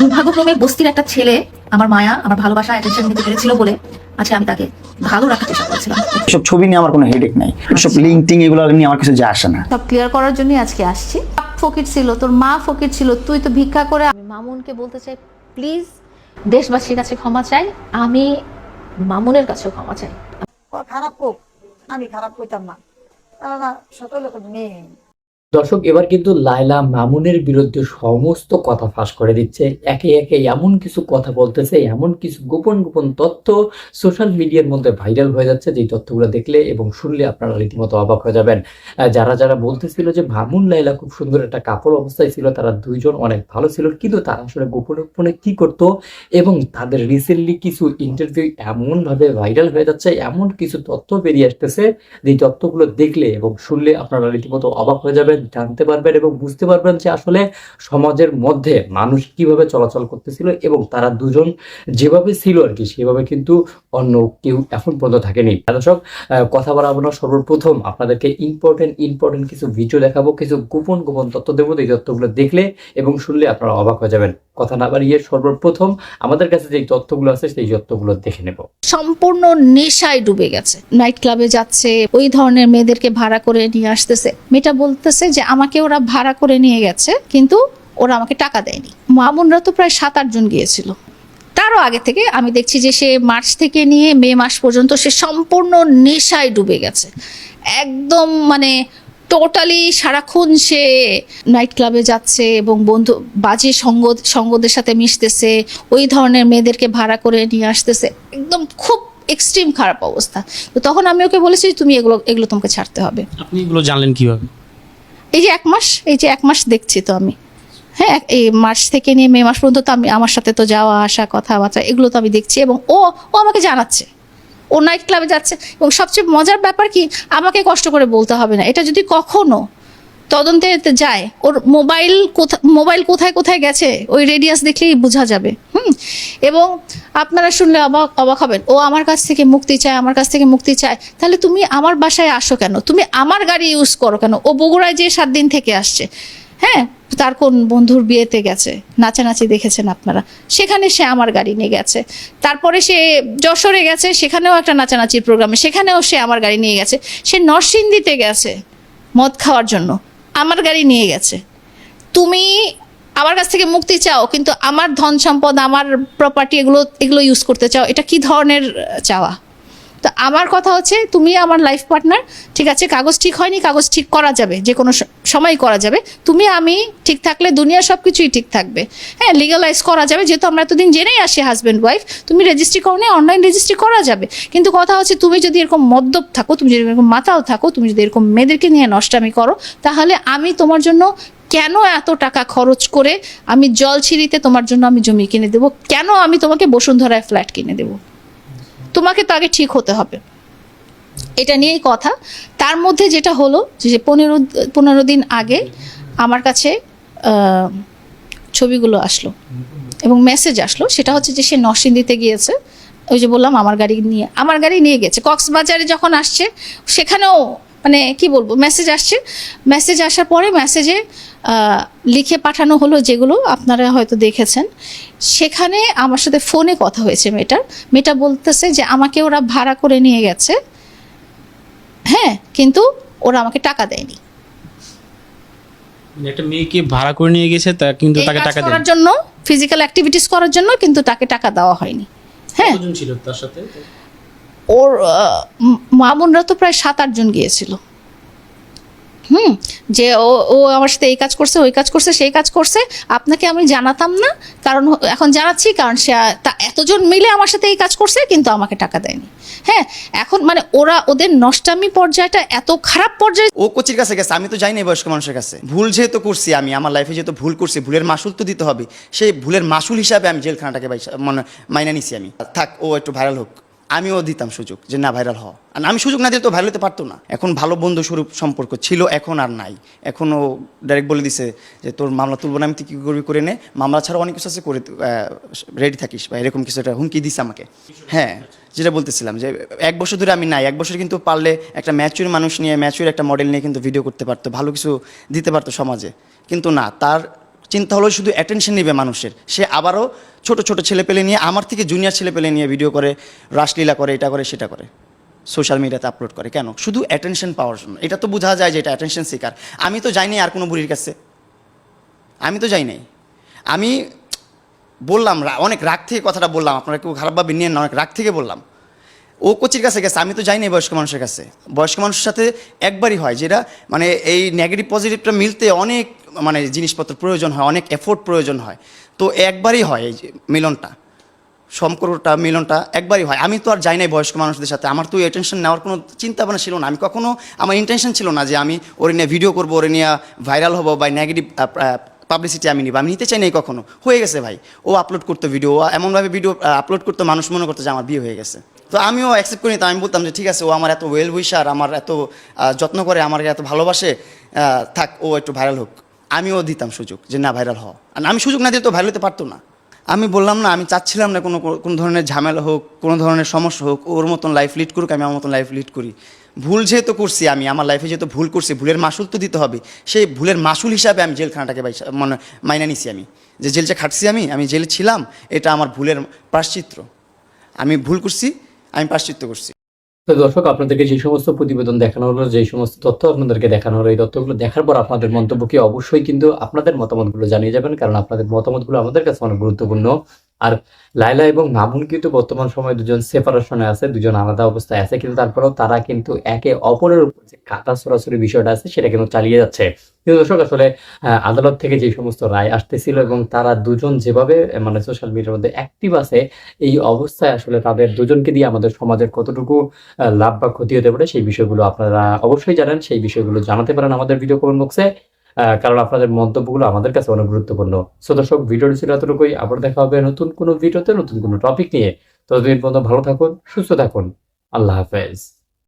দুর্ভাগ্যক্রমে বস্তির একটা ছেলে আমার মায়া আমার ভালোবাসা অ্যাটেনশন নিতে পেরেছিল বলে আজকে আমি তাকে ভালো রাখার চেষ্টা করেছিলাম। এসব ছবি নিয়ে আমার কোনো হেডেক নাই। এসব লিঙ্ক টিং এগুলো নিয়ে আমার কিছু যায় আসে না। সব ক্লিয়ার করার জন্যই আজকে আসছি। ফকির ছিল তোর মা ফকির ছিল তুই তো ভিক্ষা করে আমি মামুনকে বলতে চাই প্লিজ দেশবাসীর কাছে ক্ষমা চাই আমি মামুনের কাছেও ক্ষমা চাই। খারাপ হোক আমি খারাপ কইতাম না। কেননা সকলে মেয়ে। দর্শক, এবার কিন্তু লাইলা মামুনের বিরুদ্ধে সমস্ত কথা ফাঁস করে দিচ্ছে। একে একে এমন কিছু কথা বলতেছে, এমন কিছু গোপন গোপন তথ্য সোশ্যাল মিডিয়ার মধ্যে ভাইরাল হয়ে যাচ্ছে। যে তথ্যগুলো দেখলে এবং শুনলে আপনারা রীতিমতো অবাক হয়ে যাবেন। যারা যারা বলতেছিল যে মামুন লাইলা খুব সুন্দর একটা কাপড় অবস্থায় ছিল, তারা দুইজন অনেক ভালো ছিল, কিন্তু তারা আসলে গোপনে গোপনে কি করতো এবং তাদের রিসেন্টলি কিছু ইন্টারভিউ এমনভাবে ভাইরাল হয়ে যাচ্ছে, এমন কিছু তথ্য বেরিয়ে আসতেছে। যে তথ্যগুলো দেখলে এবং শুনলে আপনারা রীতিমতো অবাক হয়ে যাবেন। জানতে পারবেন এবং বুঝতে পারবেন যে আসলে সমাজের মধ্যে মানুষ কীভাবে চলাচল করতেছিল এবং তারা দুজন যেভাবে ছিল আর কি, সেভাবে কিন্তু অন্য কেউ এখন পর্যন্ত থাকেনি। দর্শক কথা বাড়াবো না, সর্বপ্রথম আপনাদেরকে ইম্পর্টেন্ট ইম্পর্টেন্ট কিছু ভিডিও দেখাবো, কিছু গোপন গোপন তথ্য দেবো এই তথ্যগুলো দেখলে এবং শুনলে আপনারা অবাক হয়ে যাবেন। কথা না বাড়িয়ে সর্বপ্রথম আমাদের কাছে যে তথ্যগুলো আছে, সেই তথ্যগুলো দেখে নেব। সম্পূর্ণ নেশায় ডুবে গেছে। নাইট ক্লাবে যাচ্ছে, ওই ধরনের মেয়েদেরকে ভাড়া করে নিয়ে আসতেছে। মেয়েটা বলতেছে যে আমাকে ওরা ভাড়া করে নিয়ে গেছে, কিন্তু ওরা আমাকে টাকা দেয়নি। মামুনরা তো প্রায় সাত আটজন গিয়েছিল। তারও আগে থেকে আমি দেখছি যে সে মার্চ থেকে নিয়ে মে মাস পর্যন্ত সে সম্পূর্ণ নেশায় ডুবে গেছে। একদম মানে টোটালি সারাক্ষণ সে নাইট ক্লাবে যাচ্ছে এবং বন্ধু, বাজে সঙ্গ, সঙ্গদের সাথে মিশতেছে, ওই ধরনের মেয়েদেরকে ভাড়া করে নিয়ে আসতেছে। একদম খুব এক্সট্রিম খারাপ অবস্থা। তো তখন আমি ওকে বলেছি, তুমি এগুলো এগুলো তোমাকে ছাড়তে হবে। আপনি এগুলো জানলেন কীভাবে? এই যে এক মাস, এই যে এক মাস দেখছি তো আমি। হ্যাঁ এই মার্চ থেকে নিয়ে মে মাস পর্যন্ত তো আমি আমার সাথে তো যাওয়া, আসা, কথাবার্তা, এগুলো তো আমি দেখছি এবং ও ও আমাকে জানাচ্ছে। ও নাইট ক্লাবে যাচ্ছে এবং সবচেয়ে মজার ব্যাপার কি, আমাকে কষ্ট করে বলতে হবে না। এটা যদি কখনো তদন্তে যায়, ওর মোবাইল কোথা মোবাইল কোথায় কোথায় গেছে, ওই রেডিয়াস দেখলেই বোঝা যাবে। হুম? এবং আপনারা শুনলে অবাক অবাক হবেন, ও আমার কাছ থেকে মুক্তি চায়, আমার কাছ থেকে মুক্তি চায়। তাহলে তুমি আমার বাসায় আসো কেন? তুমি আমার গাড়ি ইউজ করো কেন? ও বগুড়ায় যে সাত দিন থেকে আসছে। হ্যাঁ? তার কোন বন্ধুর বিয়েতে গেছে? নাচানাচি দেখেছেন আপনারা? সেখানে সে আমার গাড়ি নিয়ে গেছে। তারপরে সে যশোরে গেছে, সেখানেও একটা নাচানাচির প্রোগ্রামে সেখানেও সে আমার গাড়ি নিয়ে গেছে। সে নরসিংদীতে গেছে মদ খাওয়ার জন্য। আমার গাড়ি নিয়ে গেছে। তুমি আমার কাছ থেকে মুক্তি চাও, কিন্তু আমার ধন সম্পদ, আমার প্রপার্টি এগুলো এগুলো ইউজ করতে চাও, এটা কি ধরনের চাওয়া? তো আমার কথা হচ্ছে, তুমি আমার লাইফ পার্টনার ঠিক আছে, কাগজ ঠিক হয়নি, কাগজ ঠিক করা যাবে, যে কোনো সময় করা যাবে, তুমি, আমি ঠিক থাকলে দুনিয়ার সব কিছুই ঠিক থাকবে। হ্যাঁ লিগালাইজ করা যাবে, যেহেতু আমরা এতদিন জেনেই আসি হাজব্যান্ড ওয়াইফ তুমি রেজিস্ট্রি করো না অনলাইন রেজিস্ট্রি করা যাবে। কিন্তু কথা হচ্ছে, তুমি যদি এরকম মদ্যপ থাকো, তুমি যদি এরকম মাতাল থাকো, তুমি যদি এরকম মেয়েদেরকে নিয়ে নষ্টামি করো, তাহলে আমি তোমার জন্য কেন এত টাকা খরচ করে আমি জলছিরিতে তোমার জন্য আমি জমি কিনে দেবো? কেন আমি তোমাকে বসুন্ধরায় ফ্ল্যাট কিনে দেবো? তোমাকে তো আগে ঠিক হতে হবে। এটা নিয়েই কথা। তার মধ্যে যেটা হলো যে পনেরো পনেরো দিন আগে আমার কাছে ছবিগুলো আসলো এবং মেসেজ আসলো। সেটা হচ্ছে যে সে নরসিংদীতে গিয়েছে। ওই যে বললাম, আমার গাড়ি নিয়ে, আমার গাড়ি নিয়ে গেছে। কক্সবাজারে যখন আসছে, সেখানেও মানে কি বলব মেসেজ আসছে। মেসেজ আসার পরে মেসেজে লিখে পাঠানো হলো যেগুলো আপনারা হয়তো দেখেছেন। সেখানে আমার সাথে ফোনে কথা হয়েছে মেয়েটার। মেয়েটা বলতেছে যে আমাকে ওরা ভাড়া করে নিয়ে গেছে। হ্যাঁ কিন্তু ওরা আমাকে টাকা দেয়নি। মানে একটা মেয়েকে ভাড়া করে নিয়ে গেছে তা কিন্তু তাকে টাকা করার জন্য ফিজিক্যাল অ্যাক্টিভিটিস করার জন্য কিন্তু তাকে টাকা দেওয়া হয়নি। হ্যাঁ। ছিল তার সাথে? ওর মামুনরা তো প্রায় সাত আটজন গিয়েছিল। হুম, যে ও ও আমার সাথে এই কাজ করছে, ওই কাজ করছে, সেই কাজ করছে, আপনাকে আমি জানাতাম না, কারণ এখন জানাচ্ছি, কারণ সে, তা এতজন মিলে আমার সাথে এই কাজ করছে, কিন্তু আমাকে টাকা দেয়নি। হ্যাঁ এখন মানে ওরা ওদের নষ্টামি পর্যায়টা এত খারাপ পর্যায়ে ও কোচির কাছে গেছে, আমি তো যাইনি বয়স্ক মানুষের কাছে। ভুল যেহেতু করছি আমি, আমার লাইফে যেহেতু ভুল করছি, ভুলের মাসুল তো দিতে হবে। সেই ভুলের মাসুল হিসাবে আমি জেলখানাটাকে মানে মাইনা নিছি আমি। থাক, ও একটু ভাইরাল হোক। আমিও দিতাম সুযোগ যে না ভাইরাল হওয়া আর আমি সুযোগ না দিলে তো ভাইরাল হতে পারতো না। এখন ভালো বন্ধু স্বরূপ সম্পর্ক ছিল, এখন আর নাই। এখনও ডাইরেক্ট বলে দিছে যে, তোর মামলা তুলবো না, আমি তুই কী করবি করে নে। মামলা ছাড়া অনেক কিছু আছে করে রেডি থাকিস বা এরকম কিছু একটা হুমকি দিস আমাকে। হ্যাঁ যেটা বলতেছিলাম যে, এক বছর ধরে আমি নাই। এক বছর কিন্তু পারলে একটা ম্যাচুর মানুষ নিয়ে ম্যাচুর একটা মডেল নিয়ে কিন্তু ভিডিও করতে পারতো, ভালো কিছু দিতে পারতো সমাজে। কিন্তু না, তার চিন্তা হলো শুধু অ্যাটেনশন নেবে মানুষের। সে আবারও ছোট ছোট ছেলে পেলে নিয়ে, আমার থেকে জুনিয়র ছেলে পেলে নিয়ে ভিডিও করে, রাসলীলা করে, এটা করে, সেটা করে। সোশ্যাল মিডিয়াতে আপলোড করে। কেন? শুধু অ্যাটেনশন পাওয়ার জন্য। এটা তো বোঝা যায় যে এটা অ্যাটেনশন শিকার আমি তো যাইনি আর কোনো বুড়ির কাছে। আমি তো যাই নাই। আমি বললাম, অনেক রাগ থেকে কথাটা বললাম। আপনারা কেউ খারাপভাবে নিয়ে না, অনেক রাগ থেকে বললাম। ও কোচির কাছে গেছে, আমি তো যাই নাই বয়স্ক মানুষের কাছে। বয়স্ক মানুষের সাথে একবারই হয় যেটা মানে এই নেগেটিভ পজিটিভটা মিলতে অনেক মানে জিনিসপত্র প্রয়োজন হয়, অনেক এফোর্ট প্রয়োজন হয়। তো একবারই হয় এই মিলনটা। সম্পর্কটা মিলনটা একবারই হয়। আমি তো আর যাই নাই বয়স্ক মানুষদের সাথে। আমার তো অ্যাটেনশন নেওয়ার কোনো চিন্তা ভাবনা ছিল না। আমি কখনো, আমার ইন্টেনশন ছিল না যে আমি ওরে নিয়ে ভিডিও করব, ওরে নিয়ে ভাইরাল হব বা নেগেটিভ পাবলিসিটি আমি নিব। আমি নিতে চাই নাই কখনো। হয়ে গেছে ভাই। ও আপলোড করতো ভিডিও এমনভাবে ভিডিও আপলোড করতো, মানুষ মনে করতো যে আমার বিয়ে হয়ে গেছে। তো আমিও অ্যাকসেপ্ট করি তো আমি বলতাম যে, ঠিক আছে, ও আমার এত ওয়েল উইশার আমার এত যত্ন করে, আমার এত ভালোবাসে থাক, ও একটু ভাইরাল হোক। আমিও দিতাম সুযোগ যে, না ভাইরাল হওয়া। আর আমি সুযোগ না দিলে তো ভাইরাল হতে পারতো না। আমি বললাম, না, আমি চাচ্ছিলাম না কোনো কোনো ধরনের ঝামেলা হোক, কোনো ধরনের সমস্যা হোক, ওর মতন লাইফ লিড করুক, আমি আমার মতন লাইফ লিড করি। ভুল যেহেতু করছি আমি, আমার লাইফে যেহেতু ভুল করছি, ভুলের মাসুল তো দিতে হবে। সেই ভুলের মাসুল হিসাবে আমি জেলখানাটাকে মানে মাইনা নিছি আমি। যে জেলটা খাটছি আমি আমি জেলে ছিলাম, এটা আমার ভুলের প্রাশ্চিত্র আমি ভুল করছি আমি প্রাশ্চিত্য করছি। দর্শক, আপনাদেরকে যে সমস্ত প্রতিবেদন দেখানো হলো, যে সমস্ত তথ্য আপনাদেরকে দেখানো হলো, এই তথ্যগুলো দেখার পর আপনাদের মন্তব্যকে অবশ্যই কিন্তু আপনাদের মতামতগুলো জানিয়ে যাবেন, কারণ আপনাদের মতামতগুলো আমাদের কাছে অনেক গুরুত্বপূর্ণ। আর লাইলা এবং মামুন কিন্তু বর্তমান সময়ে দুজন সেপারেশনে আছে, দুজন আলাদা অবস্থায় আছে, কিন্তু তারপরেও তারা কিন্তু একে অপরের উপর যে কাটা সরাসরি বিষয়টা আছে, সেটা কিন্তু চালিয়ে যাচ্ছে। কিন্তু দর্শক, আসলে আদালত থেকে যে সমস্ত রায় আসতেছিল এবং তারা দুজন যেভাবে মানে সোশ্যাল মিডিয়ার মধ্যে অ্যাক্টিভ আছে, এই অবস্থায় আসলে তাদের দুজনকে দিয়ে আমাদের সমাজের কতটুকু লাভ বা ক্ষতি হতে পারে, সেই বিষয়গুলো আপনারা অবশ্যই জানেন। সেই বিষয়গুলো জানাতে পারেন আমাদের ভিডিও কমেন্ট বক্সে কারণ আপনাদের মন্তব্যগুলো আমাদের কাছে অনেক গুরুত্বপূর্ণ। সো দর্শক, ভিডিওটি ছিল এতটুকুই। আবার দেখা হবে নতুন কোনো ভিডিওতে নতুন কোনো টপিক নিয়ে। ততদিন পর্যন্ত ভালো থাকুন, সুস্থ থাকুন। আল্লাহ হাফেজ।